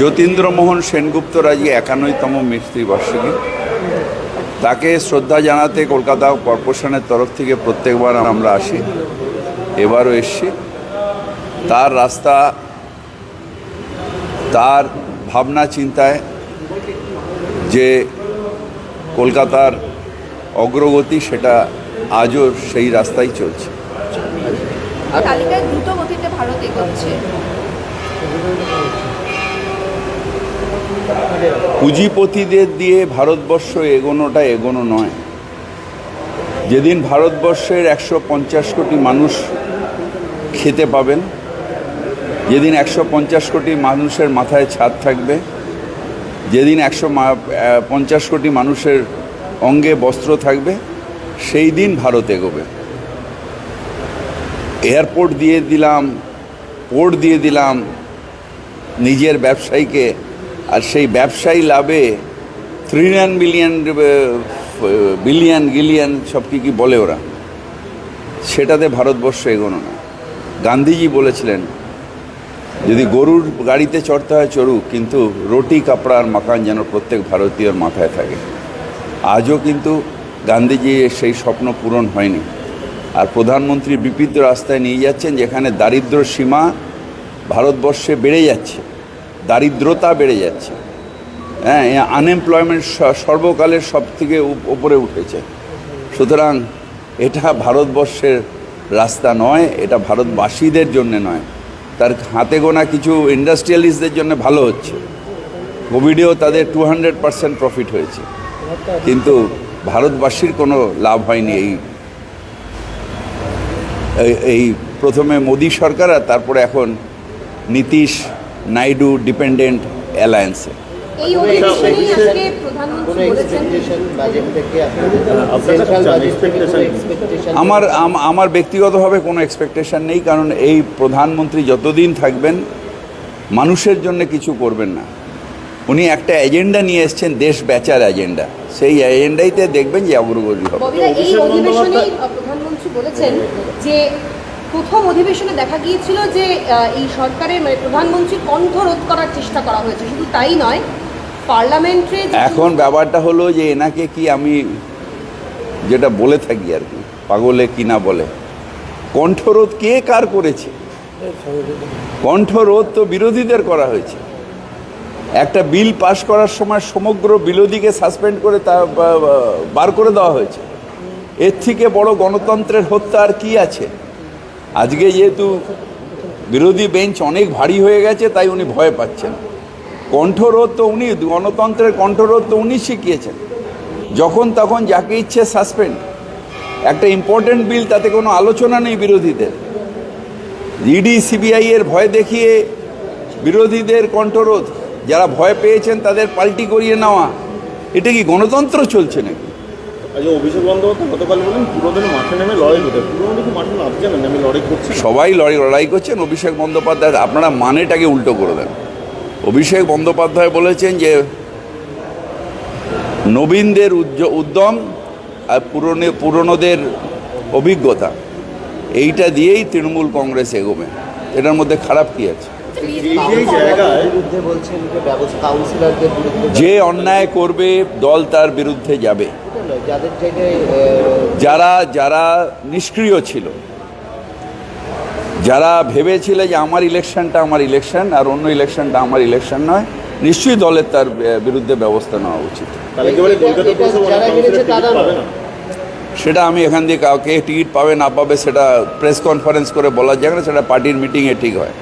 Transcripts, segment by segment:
যতীন্দ্রমোহন সেনগুপ্তর আজকে একান্নতম মৃত্যুবার্ষিকী তাকে শ্রদ্ধা জানাতে কলকাতা কর্পোরেশনের তরফ থেকে প্রত্যেকবার আমরা আসি, এবারও এসছি। তার রাস্তা, তার ভাবনা চিন্তায় যে কলকাতার অগ্রগতি সেটা আজও সেই রাস্তায় চলছে। দ্রুত গতিতে ভারত এগোচ্ছে। পুঁজিপতিদের দিয়ে ভারতবর্ষ এগোনোটা এগোনো নয়। যেদিন ভারতবর্ষের একশো পঞ্চাশ কোটি মানুষ খেতে পাবেন, যেদিন একশো পঞ্চাশ কোটি মানুষের মাথায় ছাদ থাকবে, যেদিন একশো পঞ্চাশ কোটি মানুষের অঙ্গে বস্ত্র থাকবে, সেই দিন ভারত এগোবে। এয়ারপোর্ট দিয়ে দিলাম, পোর্ট দিয়ে দিলাম, নিজের ব্যবসায়ীকে আর সেই ব্যবসায়ী লাভে থ্রিলিয়ন বিলিয়ন বিলিয়ন, গিলিয়ন, সব কী কী বলে ওরা? সেটাতে ভারতবর্ষ এগোনো না। গান্ধীজি বলেছিলেন, যদি গরুর গাড়িতে চড়তে হয় চড়ুক, কিন্তু রুটি, কাপড় আর মাকান যেন প্রত্যেক ভারতীয়র মাথায় থাকে। আজও কিন্তু গান্ধীজি সেই স্বপ্ন পূরণ হয়নি। আর প্রধানমন্ত্রী বিপিদ্ধ রাস্তায় নিয়ে যাচ্ছেন, যেখানে দারিদ্র সীমা ভারতবর্ষে বেড়ে যাচ্ছে। দারিদ্রতা বেড়ে যাচ্ছে। হ্যাঁ আনএমপ্লয়মেন্ট সর্বকালের সব থেকে উপরে উঠেছে। সুতরাং এটা ভারতবর্ষের রাস্তা নয়, এটা ভারতবাসীদের জন্য নয়। তার হাতে গোনা কিছু ইন্ডাস্ট্রিয়ালিস্টদের জন্য ভালো হচ্ছে। কোভিডেও তাদের টু হান্ড্রেড পার্সেন্ট প্রফিট হয়েছে। কিন্তু ভারতবাসীর কোনো লাভ হয়নি এই- এই প্রথমে মোদী সরকার আর তারপরে এখন নীতিশ নাইডু ডিপেন্ডেন্ট অ্যালায়েন্সে? আমার আমার ব্যক্তিগতভাবে কোনো এক্সপেকটেশন নেই কারণ এই প্রধানমন্ত্রী যতদিন থাকবেন মানুষের জন্য কিছু করবেন না। উনি একটা এজেন্ডা নিয়ে এসছেন দেশ বেচার এজেন্ডা সেই এজেন্ডাইতে দেখবেন যে অগ্রগতি হবে। প্রধানমন্ত্রী বলেছেন যে প্রথম অধিবেশনে দেখা গিয়েছিল যে এই সরকারের মানে প্রধানমন্ত্রীর কণ্ঠ রোধ করার চেষ্টা করা হয়েছে। শুধু তাই নয়, পার্লামেন্টে এখন ব্যাপারটা হলো যে, এনাকে কি আমি যেটা বলে থাকি আর কি, পাগলে কি না বলে, কণ্ঠরোধ কে কার করেছে? কণ্ঠরোধ তো বিরোধীদের করা হয়েছে। একটা বিল পাশ করার সময় সমগ্র বিরোধীকে সাসপেন্ড করে তা বার করে দেওয়া হয়েছে। এর থেকে বড় গণতন্ত্রের হত্যা আর কি আছে? আজকে যেহেতু বিরোধী বেঞ্চ অনেক ভারী হয়ে গেছে, তাই উনি ভয় পাচ্ছেন। কণ্ঠরোধ তো উনি, গণতন্ত্রের কণ্ঠরোধ তো উনি শিখিয়েছেন। যখন তখন যাকে ইচ্ছে সাসপেন্ড। একটা ইম্পর্টেন্ট বিল তাতে কোনো আলোচনা নেই বিরোধীদের। ইডি সিবিআই এর ভয় দেখিয়ে বিরোধীদের কণ্ঠরোধ, যারা ভয় পেয়েছেন তাদের পাল্টি করিয়ে নেওয়া, এটা কি গণতন্ত্র চলছে নাকি? অভিষেক বন্দ্যোপাধ্যায় গতকাল বলেন পুরোদিন মাঠে নেমে লড়াই করতে। পুরোনো কি মাঠে নামছে না? আমি লড়াই করছি সবাই লড়াই লড়াই করছেন অভিষেক বন্দ্যোপাধ্যায় আপনারা মানেটাকে উল্টো করে দেন। অভিষেক বন্দ্যোপাধ্যায় বলেছেন যে নবীনদের উজ্জ- উদ্যম আর পুরনো পুরনোদের অভিজ্ঞতা এইটা দিয়েই তৃণমূল কংগ্রেস এগোবে। এটার মধ্যে খারাপ কি আছে? এই এই জায়গায় বিরুদ্ধে বলছেন যে ব্যবস্থা কাউন্সিলরদের বিরুদ্ধে যে অন্যায় করবে দল তার বিরুদ্ধে যাবে। যাদের আহ, যারা যারা নিষ্ক্রিয় ছিল যারা ভেবেছিল যে আমার ইলেকশনটা আমার ইলেকশন আর অন্য ইলেকশনটা আমার ইলেকশন নয় নিশ্চয়ই দলের তার বিরুদ্ধে ব্যবস্থা নেওয়া উচিত। সেটা আমি এখান দিয়ে কাউকে টিকিট পাবে না পাবে সেটা প্রেস কনফারেন্স করে বলা যায় না সেটা পার্টির মিটিংয়ে ঠিক হয়।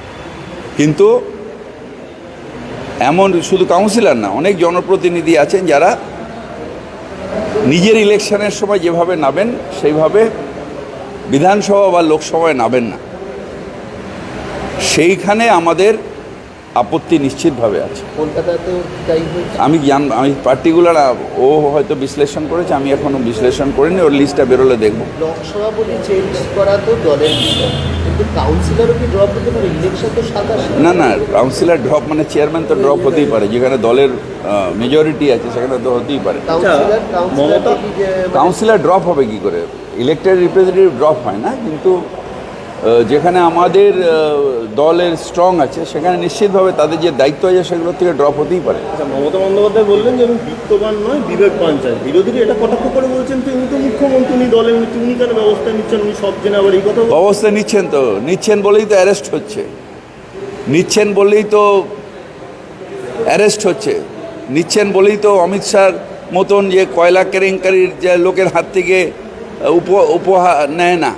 কিন্তু এমন শুধু কাউন্সিলর না অনেক জনপ্রতিনিধি আছেন যারা নিজের ইলেকশনের সময় যেভাবে নাবেন সেইভাবে বিধানসভা বা লোকসভায় নাবেন না। সেইখানে আমাদের আপত্তি নিশ্চিতভাবে আছে। আমি জান আমি পার্টিকুলার ও হয়তো বিশ্লেষণ করেছে আমি এখনও বিশ্লেষণ করিনি ওর লিস্টটা বেরোলে দেখব। লোকসভা বলে চেঞ্জ করা তো দলের বিষয়। কিন্তু কাউন্সিলরও কি ড্রপ হতে পারে? ইলেকশন তো সাতাশ। না না কাউন্সিলর ড্রপ মানে চেয়ারম্যান তো ড্রপ হতেই পারে। যেখানে দলের মেজরিটি আছে সেখানে তো হতেই পারে। কাউন্সিলর কাউন্সিলর ড্রপ হবে কি করে? ইলেকটেড রিপ্রেজেন্টেটিভ ড্রপ হয় না কিন্তু যেখানে আমাদের দলের স্ট্রং আছে সেখানে নিশ্চিতভাবে তাদের যে দায়িত্ব আছে সেগুলো থেকে ড্রপ হতেই পারে। আচ্ছা মমতা বন্দ্যোপাধ্যায় বললেন যে আমি বিত্তবান নয় বিবেকবান চাই বিরোধীরা এটা কটাক্ষ করে বলছেন? তো উনি তো মুখ্যমন্ত্রী উনি দলের নেত্রী, উনি কেন ব্যবস্থা নিচ্ছেন? উনি সব জেনে আবার এই কথা বলছেন? অবস্থা নিচ্ছেন তো। নিচ্ছেন বলেই তো অ্যারেস্ট হচ্ছে। নিচ্ছেন বলেই তো অ্যারেস্ট হচ্ছে। নিচ্ছেন বলেই তো অমিত শাহর মতন যে কয়লা কেলেঙ্কারির যে লোকের হাত থেকে উপ উপহার নেয় না।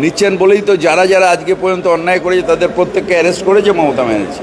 নিচ্ছেন বলেই তো যারা যারা আজকে পর্যন্ত অন্যায় করেছে, তাদের প্রত্যেককে অ্যারেস্ট করেছে মমতা ব্যানার্জি।